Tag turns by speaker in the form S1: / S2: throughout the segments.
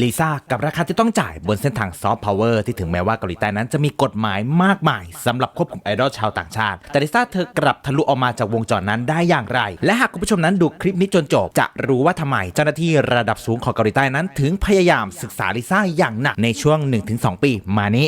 S1: ลิซ่ากับราคาที่ต้องจ่ายบนเส้นทางซอฟต์พาวเวอร์ที่ถึงแม้ว่าเกาหลีใต้นั้นจะมีกฎหมายมากมายสำหรับควบคุมไอดอลชาวต่างชาติ แต่ลิซ่าเธอกลับทะลุออกมาจากวงจรนั้นได้อย่างไร และหากคุณผู้ชมนั้นดูคลิปนี้จนจบ จะรู้ว่าทำไมเจ้าหน้าที่ระดับสูงของเกาหลีใต้นั้น ถึงพยายามศึกษาลิซ่าอย่างหนักในช่วง 1-2 ปีมานี้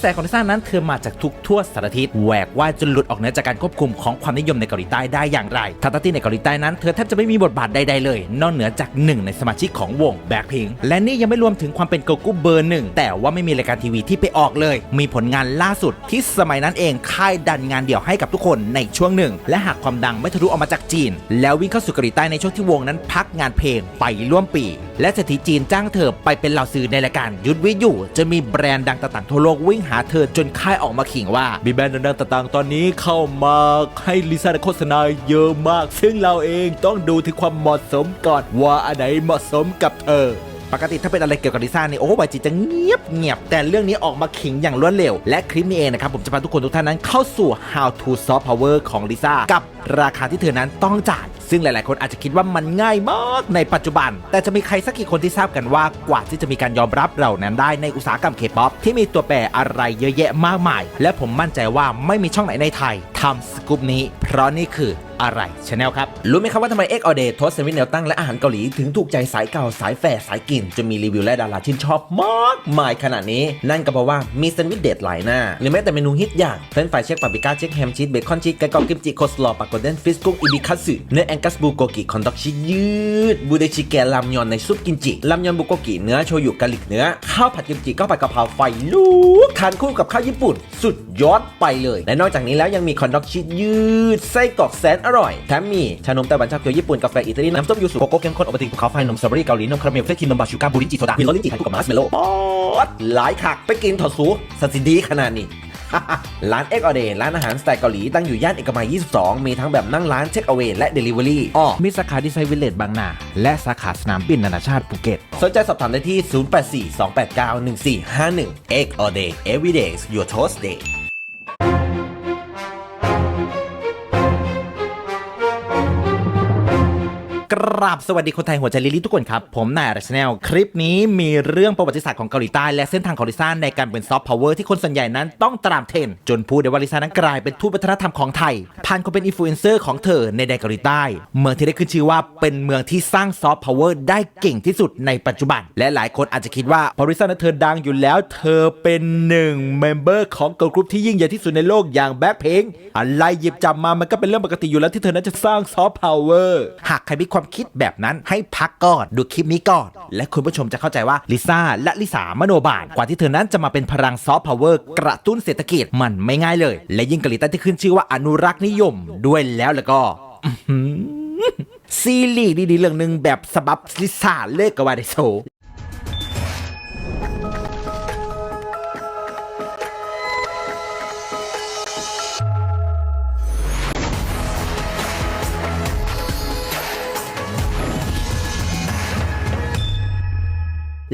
S1: แสของลิซ่านั้นเธอมาจากทุกทั่วสารทิศแหวกว่ายจนหลุดออกเหนือจากการควบคุมของความนิยมในเกาหลีใต้ได้อย่างไรทัตตี้ในเกาหลีใต้นั้นเธอแทบจะไม่มีบทบาทใดๆเลย นอกเหนือจากหนึ่งในสมาชิกของวงแบ็คพิงและนี่ยังไม่รวมถึงความเป็นเกิร์ลกรุ๊ปเบอร์หนึ่งแต่ว่าไม่มีรายการทีวีที่ไปออกเลย มีผลงานล่าสุดที่สมัยนั้นเองค่ายดันงานเดี่ยวให้กับทุกคนในช่วงหนึ่ง และหากความดังไม่ทะลุออกมาจากจีน แล้ววิ่งเข้าสู่เกาหลีใต้ในช่วงที่วงนั้นพักงานเพลงไปร่วมปี และเศรษฐีจีนจ้างเธอไปเป็นเหล่าซื้อในรายการยุทธวิทยุจะมีแบรนด์ดังต่างๆทั่วโลกวิ่งหาเธอจนค่ายออกมาขิงว่ามีแบรนด์ดังๆต่างๆ ตอนนี้เข้ามาให้ลิซ่าได้โฆษณาเยอะมาก ซึ่งเราเองต้องดูถึงความเหมาะสมก่อนว่าอันไหนเหมาะสมกับเธอ ปกติถ้าเป็นอะไรเกี่ยวกับลิซ่าเนี่ยโอ้วายจีจะเงียบเงียบแต่เรื่องนี้ออกมาขิงอย่างรวดเร็ว และคลิปนี้เองนะครับผมจะพาทุกคนทุกท่านนั้นเข้าสู่ how to soft power ของลิซ่ากับราคาที่เธอนั้นต้องจ่าย ซึ่งหลาย ๆ คนอาจจะคิดว่ามันง่ายมากในปัจจุบัน แต่จะมีใครสักกี่คนที่ทราบกันว่ากว่าที่จะมีการยอมรับเหล่านั้นได้ในอุตสาหกรรมเคป๊อปที่มีตัวแปรอะไรเยอะแยะมากมาย และผมมั่นใจว่าไม่มีช่องไหนในไทยทำสกู๊ปนี้ เพราะนี่คือ อะไรชาแนลครับ รู้ไหมครับว่าทำไมเอ็กออเดย์ทสเซมิแนวตั้งและอาหารเกาหลี ถึงถูกใจสายเก่าสายแฝดสายกินจนมีรีวิวและดาราชื่นชอบมากมายขนาดนี้ นั่นก็เพราะว่ามีแซนด์วิชเด็ดหลายหน้า หรือแม้แต่เมนูฮิตอย่างเฟรนฟรายเช็คปาปริก้าเช็คแฮมชีสเบคอนชีสไก่กรอบกิมจิโคสลอปากโกเดนฟิสกุ้งอิบิคัตสึเนื้อแองกัสบูโกกิคอนด็อกชีสยืดบูเดชิเกะลามยอนในซุปกิมจิลามยอนบุโกกิเนื้อโชยุกะหลิกเนื้อข้าวผัดกิมจิข้าวผัดกะเพราไฟลุกทานคู่กับข้าวญี่ปุ่น สุดยอดไปเลยและนอกจากนี้แล้วยังมีคอนด็อกชียืดไส้กรอกแสนอร่อยแถมมีชานมไต้หวันชาเขียวญี่ปุ่นกาแฟอิตาลีน้ำส้มยูสุโกโก้เข้มข้นอวัลตินภูเขาไฟนมสตรอเบอรี่เกาหลีนมคาราเมลเฟรชครีมนมบาชูการ์บูรินจิโซดามีรลิ้นจี่ไทยคู่กับมัสเมลโล่หลายคักไปกินถอดสูสัตว์สิดีขนาดนี้ร้านเอ็กออเดย์ร้านอาหารสไตล์เกาหลีตั้งอยู่ย่านเอกมัย 22 มีทั้งแบบนั่งร้านเช็คเอา a y และ Delivery อ้อมีสาขาดีไซน์วิลเลจบางนา และสาขาสนามบินนานาชาติภูเก็ต สนใจสอบถามได้ที่ 0842891451 Egg All Day Every Day Your Toast Day กราบสวัสดีคนไทยหัวใจลิลี่ทุกคนครับ ผมนายรัชแนลคลิปนี้มีเรื่องประวัติศาสตร์ของเกาหลีใต้และเส้นทางของลิซ่าในการเป็นซอฟต์พาวเวอร์ที่คนส่วนใหญ่นั้นต้องตามเทรนจนพูดได้ว่าลิซ่านั้นกลายเป็นทูตวัฒนธรรมของไทยผ่านความเป็นอินฟลูเอนเซอร์ของเธอในแดนเกาหลีใต้ เมืองที่ได้ขึ้นชื่อว่าเป็นเมืองที่สร้างซอฟต์พาวเวอร์ได้เก่งที่สุดในปัจจุบัน และหลายคนอาจจะคิดว่าพอลิซ่านั้นเธอดังอยู่แล้ว เธอเป็นหนึ่งเมมเบอร์ของเกิร์ลกรุ๊ปที่ยิ่งใหญ่ที่สุดในโลกอย่างแบ็คเพงอะไรหยิบจับมามันก็เป็นเรื่องปกติอยู่แล้วที่เธอนั้นจะสร้างซอฟต์พาวเวอร์หากใครมีความคิดแบบนั้นให้พักก่อนดูคลิปนี้ก่อน และคุณผู้ชมจะเข้าใจว่าลิซ่าและลิสามโนบาลกว่าที่เธอนั้นจะมาเป็นพลังซอฟต์พาวเวอร์กระตุ้นเศรษฐกิจมันไม่ง่ายเลย และยิ่งเกาหลีใต้ที่ขึ้นชื่อว่าอนุรักษ์นิยมด้วยแล้วแล้วก็ซีรีส์ดีๆ เรื่องหนึ่งแบบสบับลิซ่าเลิกกับวาไดโซ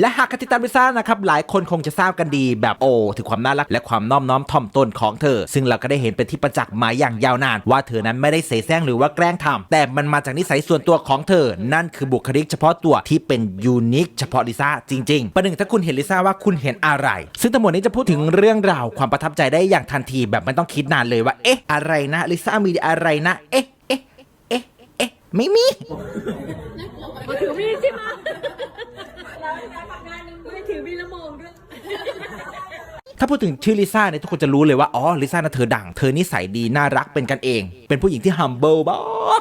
S1: และหากติดตามลิซ่านะครับหลายคนคงจะทราบกันดีแบบโอ้ถึงความน่ารักและความน้อมน้อมถ่อมตนของเธอ ซึ่งเราก็ได้เห็นเป็นที่ประจักษ์มาอย่างยาวนาน ว่าเธอนั้นไม่ได้เสแสร้งหรือว่าแกล้งทำแต่มันมาจากนิสัยส่วนตัวของเธอ นั่นคือบุคลิกเฉพาะตัวที่เป็นยูนิคเฉพาะลิซ่าจริงๆ ประหนึ่งถ้าคุณเห็นลิซ่าว่าคุณเห็นอะไร ซึ่งทั้งหมดนี้จะพูดถึงเรื่องราวความประทับใจได้อย่างทันทีแบบไม่ต้องคิดนานเลยว่าเอ๊ะอะไรนะลิซ่ามีอะไรนะเอ๊ะเอ๊ะเอ๊ะเอ๊ะไม่มี
S2: ถือมีใช่ไหม ไม่ถือมีดและมองด้วย
S1: ถ้าพูดถึงชื่อลิซ่าเนี่ยทุกคนจะรู้เลยว่า อ๋อ ลิซ่านะเธอดัง เธอนิสัยดี น่ารักเป็นกันเอง เป็นผู้หญิงที่ humble บ้า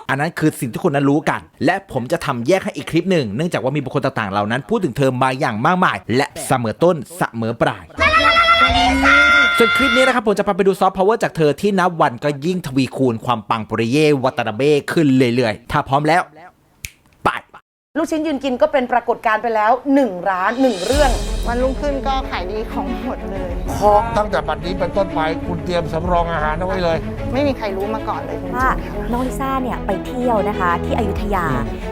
S1: อันนั้นคือสิ่งที่คนนั้นรู้กัน และผมจะทำแยกให้อีกคลิปหนึ่ง เนื่องจากว่ามีบุคคลต่างๆ เหล่านั้น พูดถึงเธอมาอย่างมากมาย และเสมอต้นเสมอปลายส่วนคลิปนี้นะครับผมจะพาไปดูซอฟต์พาวเวอร์จากเธอที่นับวันก็ยิ่งทวีคูณความปังปริเยวัตนาเบ้ขึ้นเรื่อยๆ ถ้าพร้อมแล้ว
S3: ลูกชิ้นยืนกินก็เป็นปรากฏการณ์ไปแล้ว 1 ร้าน 1 เรื่อง
S4: วันรุ่งขึ้นก็ขายดีของหมดเลย
S5: เพราะตั้งแต่บัดนี้เป็นต้นไปคุณเตรียมสำรองอาหารเอาไว้เลย
S4: ไม่มีใครรู้มาก่อนเลยจริง
S6: ว่า
S4: ๆค่ะ
S6: น้องลิซ่าเนี่ยไปเที่ยวนะคะ ที่อยุธยา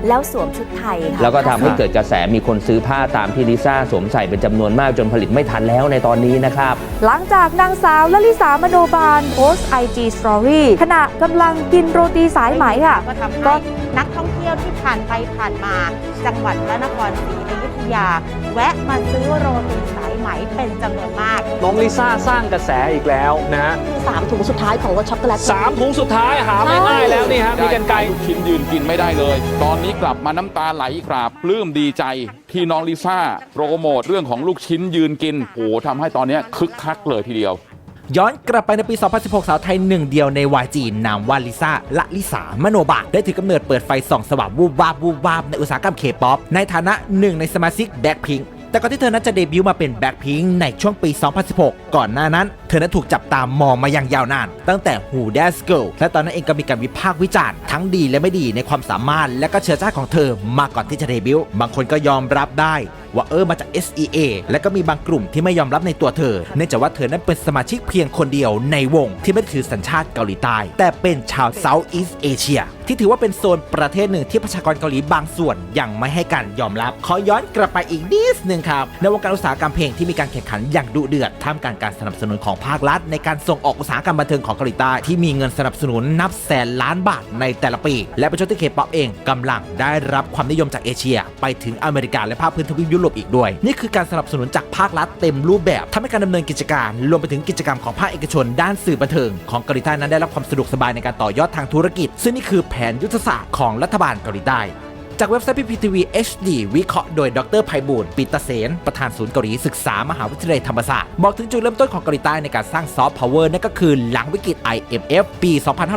S6: แล้วสวมชุดไทยค่ะ
S7: แล้วก็ทำให้เกิดกระแสมีคนซื้อผ้าตามที่ลิซ่าสวมใส่เป็นจำนวนมากจนผลิตไม่ทันแล้วในตอนนี้นะครับ
S6: หลังจากนางสาวลลิสามโนบาลโพสต์ IG Story ขณะกำลังกินโรตีสายไหมค่ะ
S8: ก็ทำให้นักท่องเที่ ยวที่ผ่านไปผ่านมา จังหวัดพระนครศรีอยุธยา แวะมาซื้อโรตีสายไหมเป็นจำนวนมาก
S9: น้องลิซ่าสร้างกระแสอีกแล้วนะฮะ
S2: สามถุงสุดท้ายของรสช็อกโกแลต
S9: สามถุงสุดท้ายหาไม่ง่ายแล้วนี่ฮะมีกันไกล
S10: ลูกชิ้นยืนกินไม่ได้เลย ตอนนี้กลับมาน้ำตาไหลกราบปลื้มดีใจที่น้องลิซ่าโปรโมทเรื่องของลูกชิ้นยืนกินโหทำให้ตอนนี้คึกคักเลยทีเดียว
S1: ย้อนกลับไปในปี 2016 สาวไทยหนึ่งเดียวใน YG นามว่าลิซ่าละลิสามโนบะได้ถือกำเนิดเปิดไฟส่องสว่างวูบวาบวูบวาบในอุตสาหกรรมเคป๊อปในฐานะหนึ่งในสมาชิกแบ็คพิงแต่ก่อนที่เธอนั้นจะเดบิวต์มาเป็นแบ็คพิงในช่วงปี 2016 ก่อนหน้านั้น ธอนั้นถูกจับตามมองมาอย่างยาวนาน ตั้งแต่ Who That's Girl และตอนนั้นเองก็มีการวิพากษ์วิจารณ์ทั้งดีและไม่ดีในความสามารถ และก็เชื้อชาติของเธอมาก่อนที่จะเดบิวต์บางคนก็ยอมรับได้ว่าเออมาจาก SEA และก็มีบางกลุ่มที่ไม่ยอมรับในตัวเธอ เนื่องจากว่าเธอนั้นเป็นสมาชิกเพียงคนเดียวในวงที่ไม่ถือสัญชาติเกาหลีใต้ แต่เป็นชาว Southeast Asia ที่ถือว่าเป็นโซนประเทศหนึ่งที่ประชากรเกาหลีบางส่วนยังไม่ให้การยอมรับ ขอย้อนกลับไปอีกนิดนึงครับในวงการอุตสาหกรรมเพลงที่มีการแข่งขันอย่างดุเดือดท่ามกลางการสนับสนุนของภาครัฐ ในการส่งออกอุตสาหกรรมบันเทิงของเกาหลีใต้ที่มีเงินสนับสนุนนับแสนล้านบาทในแต่ละปี และป็นช่วงที่เคป๊อปเองกำลังได้รับความนิยมจากเอเชีย ไปถึงอเมริกาและภาคพื้นทวีปยุโรปอีกด้วย นี่คือการสนับสนุนจากภาครัฐเต็มรูปแบบทำให้การดำเนินกิจการ รวมไปถึงกิจกรรมของภาคเอกชน ด้านสื่อบันเทิงของเกาหลีใต้นั้นได้รับความสะดวกสบายในการต่อยอดทางธุรกิจ ซึ่งนี่คือแผนยุทธศาสตร์ของรัฐบาลเกาหลีใต้ จากเว็บไซต์พีพีทีวี HD วิเคราะห์โดยดรไพบูลปิตเสน ประธานศูนย์เกาหลีศึกษามหาวิทยาลัยธรรมศาสตร์ บอกถึงจุดเริ่มต้นของเกาหลีใต้ในการสร้างซอฟต์พาวเวอร์นั่นก็คือหลังวิกฤต IMF ปี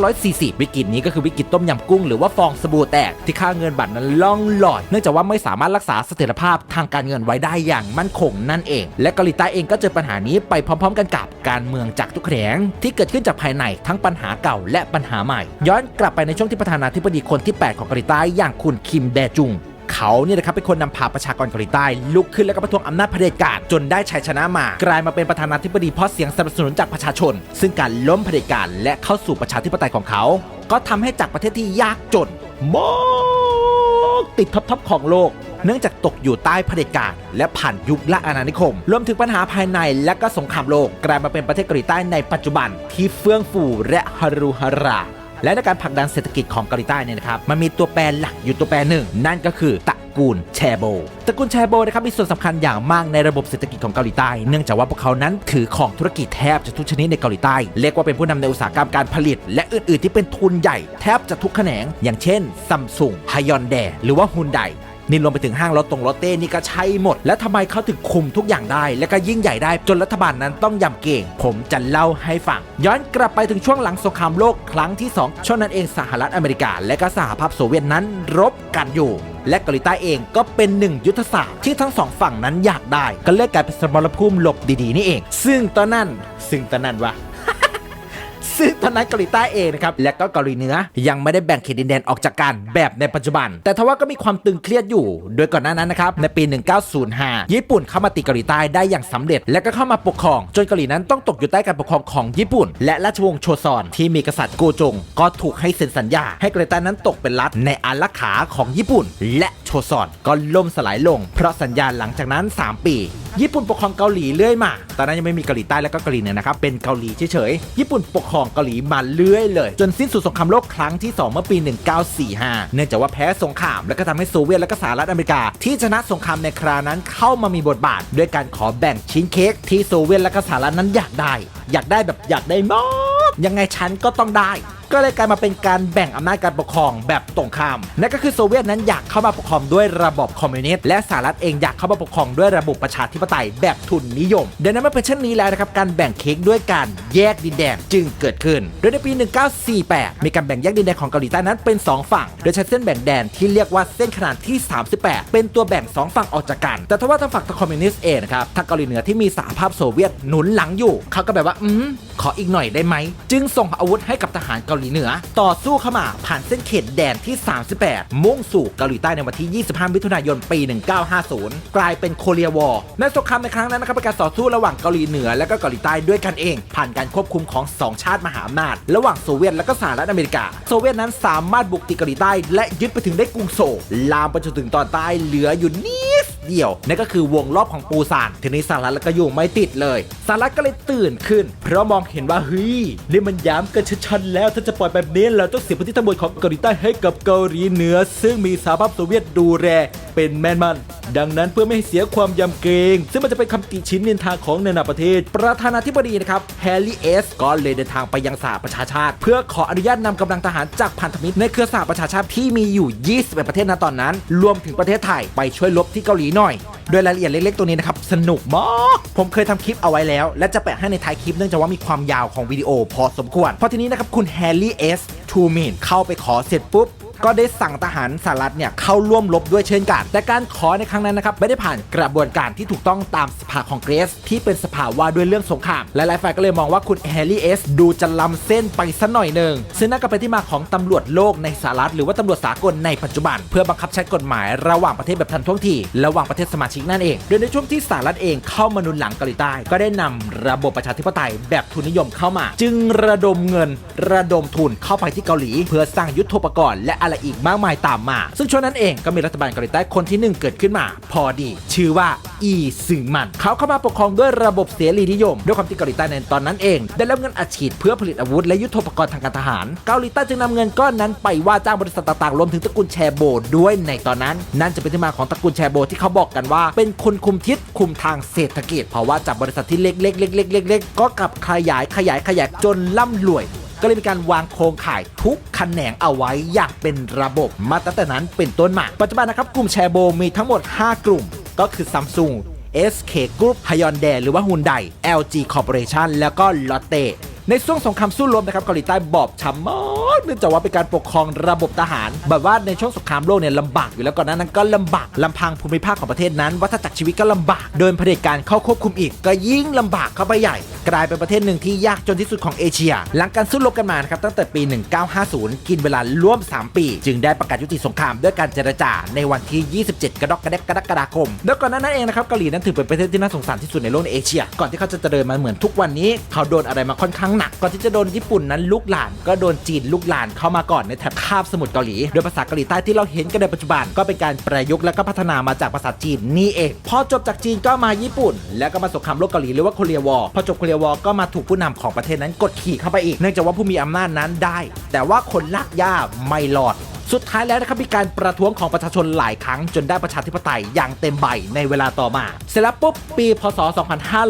S1: 2540 วิกฤตนี้ก็คือวิกฤตต้มยำกุ้งหรือว่าฟองสบู่แตกที่ค่าเงินบาทนั้นล่องลอย เนื่องจากว่าไม่สามารถรักษาเสถียรภาพทางการเงินไว้ได้อย่างมั่นคงนั่นเอง และเกาหลีใต้เองก็เจอปัญหานี้ไปพร้อม ๆ กันกับการเมืองจากทุกแขนงที่เกิดขึ้นจากภายในทั้งปัญหาเก่าและปัญหาใหม่ ย้อนกลับไปในช่วงที่ประธานาธิบดีคนที่ 8 ของเกาหลีใต้อย่างคุณคิมแดจุงเขาเนี่ยนะครับเป็นคนนำพาประชากรเกาหลีใต้ลุกขึ้นแล้วก็ประท้วงอำนาจเผด็จการจนได้ชัยชนะมา กลายมาเป็นประธานาธิบดีเพราะเสียงสนับสนุนจากประชาชน ซึ่งการล้มเผด็จการและเข้าสู่ประชาธิปไตยของเขา ก็ทำให้จากประเทศที่ยากจนมากติดท็อปๆของโลก เนื่องจากตกอยู่ใต้เผด็จการและผ่านยุคละอาณานิคม รวมถึงปัญหาภายในและก็สงครามโลก กลายมาเป็นประเทศเกาหลีใต้ในปัจจุบันที่เฟื่องฟูและฮารุฮารา และในการผลักดันเศรษฐกิจของเกาหลีใต้เนี่ยนะครับมันมีตัวแปรหลักอยู่ตัวแปรหนึ่ง นั่นก็คือตระกูลแชโบตระกูลแชโบนะครับมีส่วนสำคัญอย่างมากในระบบเศรษฐกิจของเกาหลีใต้ เนื่องจากว่าพวกเขานั้นถือของธุรกิจแทบจะทุกชนิดในเกาหลีใต้ เรียกว่าเป็นผู้นำในอุตสาหกรรมการผลิต และอื่น ๆ ที่เป็นทุนใหญ่แทบจะทุกแขนง อย่างเช่นซัมซุงฮยอนแดหรือว่าฮุนได นี่รวมไปถึงห้างรถตรงรถเต้นี่ก็ใช่หมด และทำไมเขาถึงคุมทุกอย่างได้ และก็ยิ่งใหญ่ได้จนรัฐบาลนั้นต้องยำเก่ง ผมจะเล่าให้ฟัง ย้อนกลับไปถึงช่วงหลังสงครามโลกครั้งที่ 2ช่วงนั้นเองสหรัฐอเมริกา และก็สหภาพโซเวียตนั้นรบกันอยู่และเกาหลีใต้เองก็เป็นหนึ่งยุทธศาสตร์ที่ทั้งสองฝั่งนั้นอยากได้ ก็เลยกลายเป็นสมรภูมิหลบดีๆนี่เอง ซึ่งตอนนั้นซึ่งตอนนั้นวะ ซึ่งตอนนั้นเกาหลีใต้เองนะครับและก็เกาหลีเหนือยังไม่ได้แบ่งเขตดินแดนออกจากกันแบบในปัจจุบัน แต่ทว่าก็มีความตึงเครียดอยู่ โดยก่อนหน้านั้นนะครับในปี 1905 ญี่ปุ่นเข้ามาตีเกาหลีใต้ได้อย่างสำเร็จ และก็เข้ามาปกครอง จนเกาหลีนั้นต้องตกอยู่ใต้การปกครองของญี่ปุ่น และราชวงศ์โชซอนที่มีกษัตริย์โกจง ก็ถูกให้เซ็นสัญญา ให้เกาหลีใต้นั้นตกเป็นรัฐในอารักขาของญี่ปุ่น และโชซอนก็ล่มสลายลง เพราะสัญญาหลังจากนั้น 3 ปีญี่ปุ่นปกครองเกาหลีเรื่อยมา ตอนนั้นยังไม่มีเกาหลีใต้และก็เกาหลีเหนือนะครับ เป็นเกาหลีเฉยๆ ญี่ปุ่นปกครองเกาหลีมาเรื่อยเลย จนสิ้นสุดสงครามโลกครั้งที่ 2 เมื่อปี 1945 เนื่องจากว่าแพ้สงครามและก็ทำให้โซเวียตและก็สหรัฐอเมริกา ที่ชนะสงครามในครานั้นเข้ามามีบทบาท ด้วยการขอแบ่งชิ้นเค้กที่โซเวียตและก็สหรัฐนั้นอยากได้ อยากได้แบบอยากได้มากยังไงฉันก็ต้องได้ก็เลยกลายมาเป็นการแบ่งอำนาจการปกครองแบบตรงข้ามนั่นก็คือโซเวียตนั้นอยากเข้ามาปกครองด้วยระบบคอมมิวนิสต์และสหรัฐเองอยากเข้ามาปกครองด้วยระบบประชาธิปไตยแบบทุนนิยมดังนั้นเมื่อเป็นเช่นนี้แล้วนะครับการแบ่งเค้กด้วยการแยกดินแดนจึงเกิดขึ้น โดยในปี 1948 มีการแบ่งแยกดินแดนของเกาหลีใต้นั้นเป็น 2 ฝั่ง โดยใช้เส้นแบ่งแดนที่เรียกว่าเส้นขนาดที่ 38 เป็นตัวแบ่ง 2 ฝั่งออกจากกัน แต่ถ้าว่าทางฝั่งทางคอมมิวนิสต์เองนะครับทางเกาหลีเหนือที่มีสหภาพโซเวียตหนุนหลังอยู่ เขาก็แบบว่า อืมขออีกหน่อยได้ไหม จึงส่งอาวุธให้กับทหารเกาหลีลีเหนือ ต่อสู้เข้ามาผ่านเส้นเขตแดนที่ 38 มุ่งสู่เกาหลีใต้ในวันที่ 25 มิถุนายน ปี 1950 กลายเป็นโคเรียวอร์ในสงครามในครั้งนั้นนะครับเป็นการต่อสู้ระหว่างเกาหลีเหนือและก็เกาหลีใต้ด้วยกันเอง ผ่านการควบคุมของสองชาติมหาอำนาจ ระหว่างโซเวียตและก็สหรัฐอเมริกา โซเวียตนั้นสามารถบุกตีเกาหลีใต้ และยึดไปถึงได้กรุงโซลลามไปจนถึงตอนใต้เหลืออยู่นิด เดียวนั่นก็คือวงรอบของปูซานทีนี้สหรัฐแล้วก็อยู่ไม่ติดเลยสหรัฐก็เลยตื่นขึ้น เพราะมองเห็นว่าเฮ้ยนี่มันย้ำกันชัดๆแล้วถ้าจะปล่อยแบบนี้เราต้องเสียพื้นที่ทั้งหมดของเกาหลีใต้ให้กับเกาหลีเหนือ ซึ่งมีสหภาพโซเวียตดูแลเป็นแม่นมันดังนั้นเพื่อไม่ให้เสียความยำเกรงซึ่งมันจะเป็นคำติชินนินทาของนานาประเทศ ประธานาธิบดีนะครับแฮร์รี่เอสก็เลยเดินทางไปยังสหประชาชาติ เพื่อขออนุญาตนำกำลังทหารจากพันธมิตรในเครือสหประชาชาติที่มีอยู่ 21 ประเทศณตอนนั้น รวมถึงประเทศไทยไปช่วยลบที่เกาหลีหน่อย โดยรายละเอียดเล็กๆตัวนี้นะครับสนุกมากผมเคยทำคลิปเอาไว้แล้ว และจะแปะให้ในท้ายคลิปเนื่องจากว่ามีความยาวของวิดีโอพอสมควรเพราะทีนี้นะครับคุณแฮร์รี่เอสทูมินเข้าไปขอเสร็จปุ๊บ ก็ได้สั่งทหารสหรัฐเนี่ยเข้าร่วมรบด้วยเช่นกัน แต่การขอในครั้งนั้นนะครับไม่ได้ผ่านกระบวนการที่ถูกต้องตามสภาคองเกรส ที่เป็นสภาว่าด้วยเรื่องสงครามหลายๆฝ่ายก็เลยมองว่าคุณแฮร์รี่เอสดูจะล้ำเส้นไปสัหน่อยหนึ่งซึ่งนั่นก็เป็นที่มาของตำรวจโลกในสหรัฐหรือว่าตำรวจสากลในปัจจุบัน เพื่อบังคับใช้กฎหมายระหว่างประเทศแบบทันท่วงทีระหว่างประเทศสมาชิกนั่นเอง โดยในช่วงที่สหรัฐเองเข้ามานุนหลังเกาหลีใต้ ก็ได้นำระบบประชาธิปไตยแบบทุนนิยมเข้ามา จึงระดมเงิน ระดมทุนเข้าไปที่เกาหลี เพื่อสร้างยุทธปกรณ์และอะไรอีกมากมายตามมา ซึ่งช่วงนั้นเองก็มีรัฐบาลเกาหลีใต้คนที่หนึ่งเกิดขึ้นมา พอดี ชื่อว่าอีซึงมันเขาเข้ามาปกครองด้วยระบบเสรีนิยม ด้วยความที่เกาหลีใต้ในตอนนั้นเอง ได้รับเงินอัดฉีดเพื่อผลิตอาวุธและยุทโธปกรณ์ทางการทหาร เกาหลีใต้จึงนำเงินก้อนนั้นไปว่าจ้างบริษัทต่างๆรวมถึงตระกูลแชโบด้วยในตอนนั้น นั่นจะเป็นที่มาของตระกูลแชโบที่เขาบอกกันว่า เป็นคนคุมทิศคุมทางเศรษฐกิจเพราะว่าจากบริษัทที่เล็กๆๆๆๆก็กลับขยายขยายขยายจนร่ำรวย ก็เลยมีการวางโครงข่ายทุกแขนงเอาไว้อย่างเป็นระบบมาตั้งแต่นั้นเป็นต้นมา ปัจจุบันนะครับกลุ่มแชร์โบมีทั้งหมด 5 กลุ่ม ก็คือซัมซุง SK Group Hyundai หรือว่า Hyundai LG Corporation แล้วก็ Lotte ในช่วงสงครามสู้รบนะครับเกาหลีใต้บอบช้ำมากเนื่องจากว่าเป็นการปกครองระบบทหาร แบบว่าในช่วงสงครามโลกเนี่ยลำบากอยู่แล้วก่อนหนานั้นก็ลำบากลำพังภูมิภาคของประเทศนั้น วัฏจักรชีวิตก็ลำบากโดนเผด็จการเข้าควบคุมอีก ก็ยิ่งลำบากเข้าไปใหญ่ กลายเป็นประเทศหนึ่งที่ยากจนที่สุดของเอเชีย หลังการสู้รบกันมานะครับตั้งแต่ปี 1950 กินเวลาร่วม 3 ปี จึงได้ประกาศยุติสงครามด้วยการเจรจาในวันที่ 27 กรกฎากรกคมแล้วก่อนหนานั้นเองนะครับเกาหลีนั้นถือเป็นประเทศที่น่าสงสารที่สุดในโลกในเอเชีย ก่อนที่เขาจะเจริญมาเหมือนทุกวันนี้ เขาโดนอะไรมาค่อนข้างหนักก่อนที่จะโดนญี่ปุ่นนั้นลุกหลานก็โดนจีนลุกหลานเข้ามาก่อนในแถบคาบสมุทรเกาหลี โดยภาษาเกาหลีใต้ที่เราเห็นกันในปัจจุบันก็เป็นการประยุกต์และก็พัฒนามาจากภาษาจีนนี่เอง พอจบจากจีนก็มาญี่ปุ่น แล้วก็มาสงครามโลกเกาหลีหรือว่าโคเรียวอร์พอจบโคเรียวอร์ก็มาถูกผู้นำของประเทศนั้นกดขี่เข้าไปอีก เนื่องจากว่าผู้มีอำนาจนั้นได้ แต่ว่าคนลากย่าไม่หลอด สุดท้ายแล้วนะครับมีการประท้วงของประชาชนหลายครั้ง จนได้ประชาธิปไตยอย่างเต็มใบในเวลาต่อมา เสร็จแล้วปุ๊บปีพศ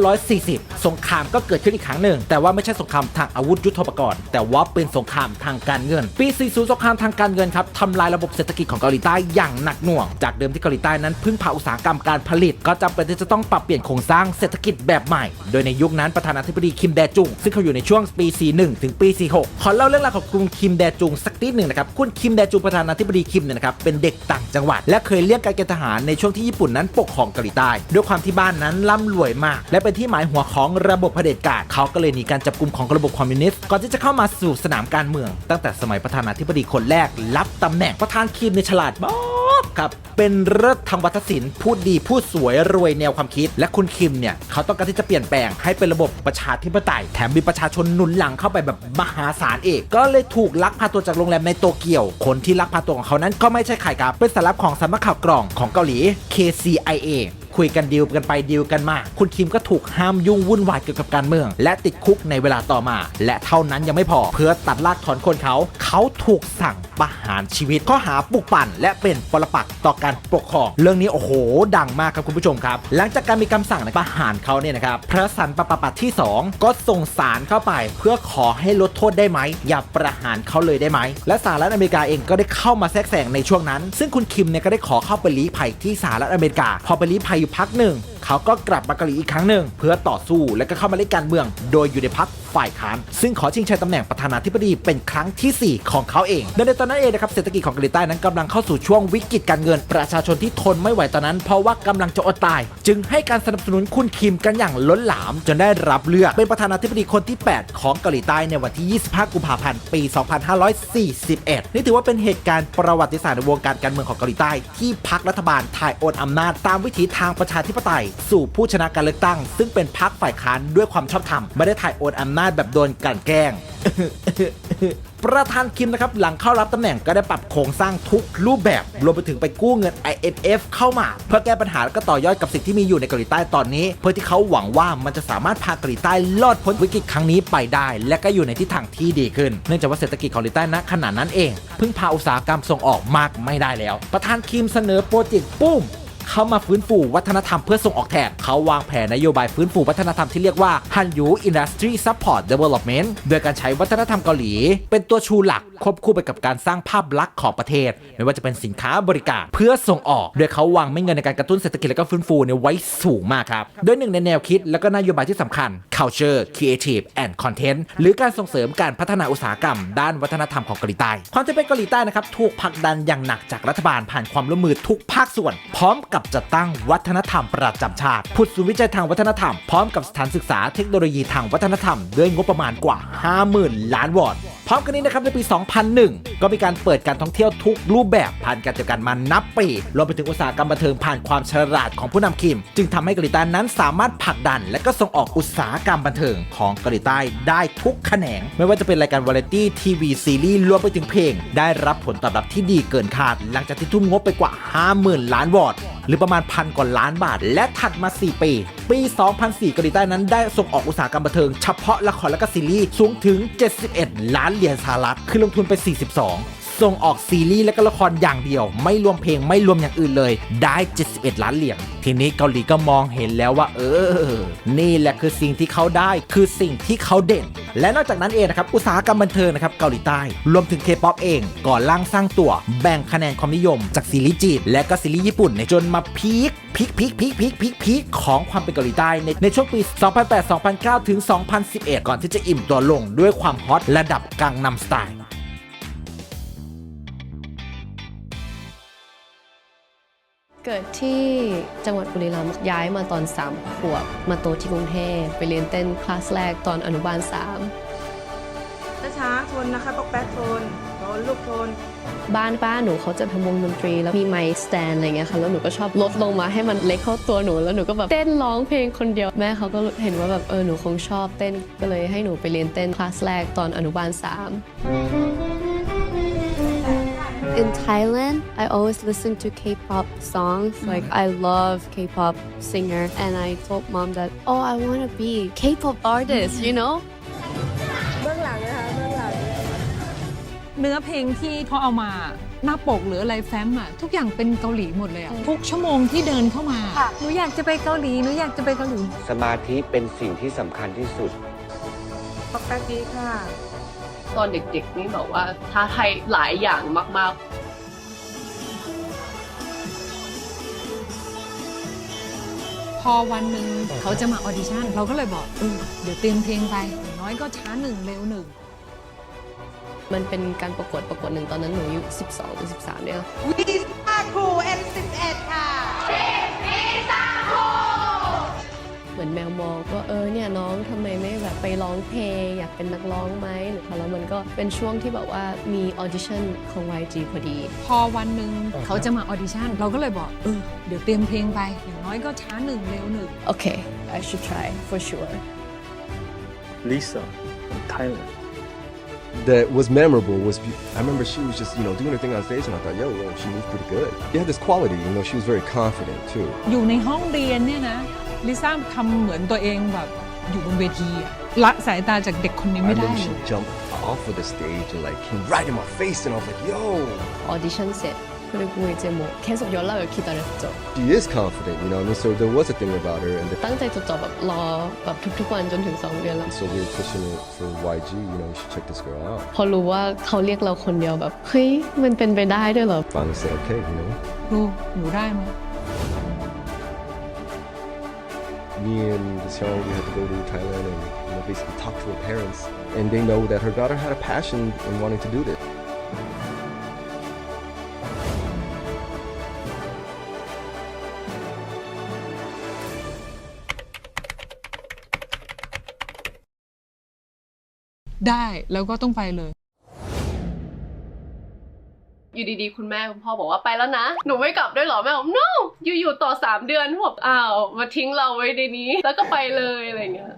S1: 2540 สงครามก็เกิดขึ้นอีกครั้งหนึ่ง แต่ว่าไม่ใช่สงครามทางอาวุธยุทโธปกรณ์ แต่ว่าเป็นสงครามทางการเงิน ปี 40 สงครามทางการเงินครับทำลายระบบเศรษฐกิจของเกาหลีใต้อย่างหนักหน่วง จากเดิมที่เกาหลีใต้นั้นพึ่งพาอุตสาหกรรมการผลิต ก็จำเป็นที่จะต้องปรับเปลี่ยนโครงสร้างเศรษฐกิจแบบใหม่ โดยในยุคนั้นประธานาธิบดีคิมแดจุงซึ่งเขาอยู่ในช่วงปี 41 ถึงปี 46 ขอเล่าเรื่องราวของคุณคิมแดจุงสักนิดหนึ่งนะครับคุณคิมแดจุงประธานาธิบดีคิมเนี่ยนะครับเป็นเด็กต่างจังหวัด และเคยเลี้ยงการเกณฑ์ทหารในช่วงที่ญี่ปุ่นนั้นปกครองเกาหลีใต้ด้วยความที่บ้านนั้นร่ำรวยมาก และเป็นที่หมายหัวของระบบเผด็จการเขาก็เลยหนีการจับกลุ่มของระบบคอมมิวนิสต์ก่อนที่จะเข้ามาสู่สนามการเมือง ตั้งแต่สมัยประธานาธิบดีคนแรก รับตำแหน่งประธานคิมในฉลาดมากครับเป็นเลิศทางวัฒนศิลป์พูดดีพูดสวยรวยแนวความคิด และคุณคิมเนี่ยเขาต้องการที่จะเปลี่ยนแปลงให้เป็นระบบประชาธิปไตย แถมมีประชาชนหนุนหลังเข้าไปแบบมหาศาลเอกก็เลยถูกลักพาตัวจากโรงแรมในโตเกียวคนที่ลักพาตัวของเขานั้นก็ไม่ใช่ไข่ครับเป็นสารลับของสำนักข่าวกรองของเกาหลี KCIA คุยกันดีลกันไปดีลกันมา คุณคิมก็ถูกห้ามยุ่งวุ่นวายเกี่ยวกับการเมือง และติดคุกในเวลาต่อมา และเท่านั้นยังไม่พอเพื่อตัดลากถอนคนเขา เขาถูกสั่งประหารชีวิต ข้อหาปลุกปั่น และเป็นปรปักษ์ต่อการปกครอง เรื่องนี้โอ้โห ดังมากครับคุณผู้ชมครับ หลังจากการมีคำสั่งประหารเขาเนี่ยนะครับพระสันปปปัตที่ 2 ก็ส่งสารเข้าไป เพื่อขอให้ลดโทษได้ไหม อย่าประหารเขาเลยได้ไหม และสหรัฐอเมริกาเองก็ได้เข้ามาแทรกแซงในช่วงนั้น ซึ่งคุณคิมเนี่ยก็ได้ขอเข้าไปลี้ภัยที่สหรัฐอเมริกา พอไปลี้ภัยอยู่พักหนึ่งเขาก็กลับมาเกาหลีอีกครั้งหนึ่งเพื่อต่อสู้และก็เข้ามาเล่นการเมือง โดยอยู่ในพัก ฝ่ายค้าน ซึ่งขอชิงชัยตำแหน่งประธานาธิบดีเป็นครั้งทีสี่ 4 ของเขาเองโดยในตอนนั้นเองนะครับเศรษฐกิจของเกาหลีใต้นั้นกำลังเข้าสู่ช่วงวิกฤตการเงิน ประชาชนที่ทนไม่ไหวตอนนั้น เพราะว่ากำลังจะอดตาย จึงให้การสนับสนุนคุณคิมกันอย่างล้นหลาม จนได้รับเลือกเป็นประธานาธิบดีคนที่ 8 ของเกาหลีใต้ในวันที่ 25 กุมภาพันธ์ ปี 2541 นี่ถือว่าเป็นเหตุการณ์ประวัติศาสตร์ในวงการการเมืองของเกาหลีใต้ ที่พรรครัฐบาลถ่ายโอนอำนาจตามวิถีทางประชาธิปไตย สู่ผู้ชนะการเลือกตั้ง ซึ่งเป็นพรรคฝ่ายค้านด้วยความชอบธรรมไม่ได้ถ่ายโอนอำนาจแบบโดนกลั่นแกล้งประธานคิมนะครับหลังเข้ารับตำแหน่งก็ได้ปรับโครงสร้างทุกรูปแบบ รวมไปถึงไปกู้เงิน IMF เข้ามา เพื่อแก้ปัญหาและก็ต่อยอดกับสิ่งที่มีอยู่ในเกาหลีใต้ตอนนี้ เพื่อที่เขาหวังว่ามันจะสามารถพาเกาหลีใต้รอดพ้นวิกฤตครั้งนี้ไปได้ และก็อยู่ในทิศทางที่ดีขึ้น เนื่องจากว่าเศรษฐกิจเกาหลีใต้ณขณะนั้นเองพิ่งพาอุตสาหกรรมส่งออกมากไม่ได้แล้ว ประธานคิมเสนอโปรเจกต์ปุ้ม เข้ามาฟื้นฟูวัฒนธรรมเพื่อส่งออกแทนเขาวางแผนนโยบายฟื้นฟูวัฒนธรรมที่เรียกว่า Hanyu Industry Support Development โดยการใช้วัฒนธรรมเกาหลี เป็นตัวชูหลักควบคู่ไปกับการสร้างภาพลักษณ์ของประเทศ ไม่ว่าจะเป็นสินค้าบริการเพื่อส่งออก โดยเขาวางไม่เงินในการกระตุ้นเศรษฐกิจและก็ฟื้นฟูเนี่ยไว้สูงมากครับโดยหนึ่งในแนวคิดและก็นโยบายที่สำคัญ culture creative and content หรือการส่งเสริมการพัฒนาอุตสาหกรรม ด้านวัฒนธรรมของเกาหลีใต้ความที่เป็นเกาหลีใต้นะครับถูกผลักดันอย่างหนักจากรัฐบาลผ่านความร่วมมือทุกภาคส่วน พร้อมกับจัดตั้งวัฒนธรรมประจำชาติผุดศูนย์วิจัยทางวัฒนธรรม พร้อมกับสถานศึกษาเทคโนโลยีทางวัฒนธรรม ด้วยงบประมาณกว่า 50,000 ล้านวอน พร้อมกันนี้นะครับในปี 2001 ก็มีการเปิดการท่องเที่ยวทุกรูปแบบผ่านการจัดการมานับปีรวมไปถึงอุตสาหกรรมบันเทิงผ่านความฉลาดของผู้นำคิม จึงทำให้เกาหลีใต้นั้นสามารถผลักดัน และก็ส่งออกอุตสาหกรรมบันเทิงของเกาหลีใต้ได้ทุกแขนง ไม่ว่าจะเป็นรายการวาไรตี้ทีวีซีรีส์รวมไปถึงเพลง ได้รับผลตอบรับที่ดีเกินคาด หลังจากที่ทุ่มงบไปกว่า 50,000 ล้านวอนหรือประมาณพันกว่าล้านบาท และถัดมา 4 ปี ปี 2004เกาหลีใต้นั้นได้ส่งออกอุตสาหกรรมบันเทิง เฉพาะละครและก็ซีรีส์สูงถึง 71 ล้านเหรียญสหรัฐคือลงทุนไป 42 ส่งออกซีรีส์และก็ละครอย่างเดียว ไม่รวมเพลงไม่รวมอย่างอื่นเลย ได้ 71 ล้านเหรียญทีนี้เกาหลีก็มองเห็นแล้วว่า เออ นี่แหละคือสิ่งที่เขาได้คือสิ่งที่เขาเด่น และนอกจากนั้นเองนะครับ อุตสาหกรรมบันเทิงนะครับเกาหลีใต้ รวมถึงเคป๊อปเองก่อร่างสร้างตัว แบ่งคะแนนความนิยม จากซีรีส์จีนและก็ซีรีส์ญี่ปุ่นเนี่ยจนมาพีคพีคพีคพีคพีคพีคพีคของความเป็นเกาหลีใต้ในในช่วงปี 2008 2009 ถึง 2011 ก่อนที่จะอิ่มตัวลงด้วยความฮอตระดับกังนำสไตล์
S11: เกิดที่จังหวัดบุรีรัมย์ย้ายมาตอน 3 ขวบ มาโตที่กรุงเทพไปเรียนเต้นคลาสแรกตอนอนุบาล
S2: ช้าๆทนนะคะปอกแป๊กทนทนลูกทน
S11: 3บ้านป้าหนูเขาจะทำวงดนตรี แล้วมีไมค์สแตนอะไรเงี้ยค่ะแล้วหนูก็ชอบลดลงมาให้มันเล็กเข้าตัวหนู แล้วหนูก็แบบเต้นร้องเพลงคนเดียวแม่เขาก็เห็นว่าแบบเออหนูคงชอบเต้นก็เลยให้หนูไปเรียนเต้นคลาสแรกตอนอนุบาล 3 In Thailand, I always listen to K-pop songs. Like I love K-pop singer, and I told mom that, oh, I want to be K-pop artist. You know?
S2: เบื้องหลังนะคะเบื้องหลัง เนื้อเพลงที่เขาเอามาหน้าปกหรืออะไรแฟ้มอะทุกอย่างเป็นเกาหลีหมดเลยอะทุกชั่วโมงที่เดินเข้ามาหนูอยากจะไปเกาหลีหนูอยากจะไปเกาหลี
S12: สมาธิเป็นสิ่งที่สำคัญที่สุด
S2: ปอกแป๊กดีค่ะ
S11: ตอนเด็กๆนี่แบบว่าท้าทายหลายอย่างมาก
S2: พอวันหนึ่งเขาจะมาออดิชั่นเราก็เลยบอกเออเดี๋ยวเตรียมเพลงไปอย่างน้อยก็ช้าหนึ่งเร็วหนึ่ง
S11: ๆมันเป็นการประกวดประกวดหนึ่งตอนนั้นหนูอายุ12หรือ13เนี่ย
S8: วีซ่าครู M11 ค่ะ
S11: เหมือน แมวมองว่าเออเนี่ยน้องทำไมไม่แบบไปร้องเพลงอยากเป็นนักร้องไหมหรือแล้วมันก็เป็นช่วงที่แบบว่ามีออดิชั่นของ YG พอดี
S2: พอวันหนึ่งเขาจะมาออดิชั่นเราก็เลยบอกเออเดี๋ยวเตรียมเพลงไปอย่างน้อยก็ช้าหนึ่งเร็วหนึ่ง
S11: Okay I should try for sure
S9: Lisa from Thailand
S13: that was memorable was be- I remember she was just you know doing her thing on stage and I thought yo, yo she moves pretty good. She had this quality you know she was very confident too.
S2: อยู่ในห้องเรียนเนี่ยนะ ลิซ่าทำเหมือนตัวเองแบบอยู่บนเวทีอะละสายตาจากเด็กคนนี้
S13: I
S2: ไม่ได้
S13: remember
S2: เล
S13: she
S2: ย
S13: jumped off of the stage and like came right in my face and I was like yo
S11: audition 셋 그리고 이제 뭐 계속 연락을 기다렸죠
S13: she is confident you know what I mean so there was a thing about her and the,
S11: ตั้งใจจดจ่อแบบรอแบบทุกๆวันจนถึง 2 เดือนแล้ว
S13: so we were pushing it for YG you know you should check this girl out.
S11: พอรู้ว่าเขาเรียกเราคนเดียวแบบเฮ้ยมันเป็นไปได้ด้วยเหรอ
S13: Finally said okay you know
S2: ดูหนูได้ไหม
S13: me and Sean, we had to go to Thailand and you know, basically talk to her parents. And they know that her daughter had a passion in wanting to do this.
S2: ได้แล้วก็ต้องไปเลย
S14: อยู่ดีๆ คุณแม่คุณพ่อบอกว่าไปแล้วนะ หนูไม่กลับด้วยหรอแม่บอก no อยู่ๆต่อสามเดือนผมบอกอ้าวมาทิ้งเราไว้ในนี้ แล้วก็ไปเลยอะไรเงี้ย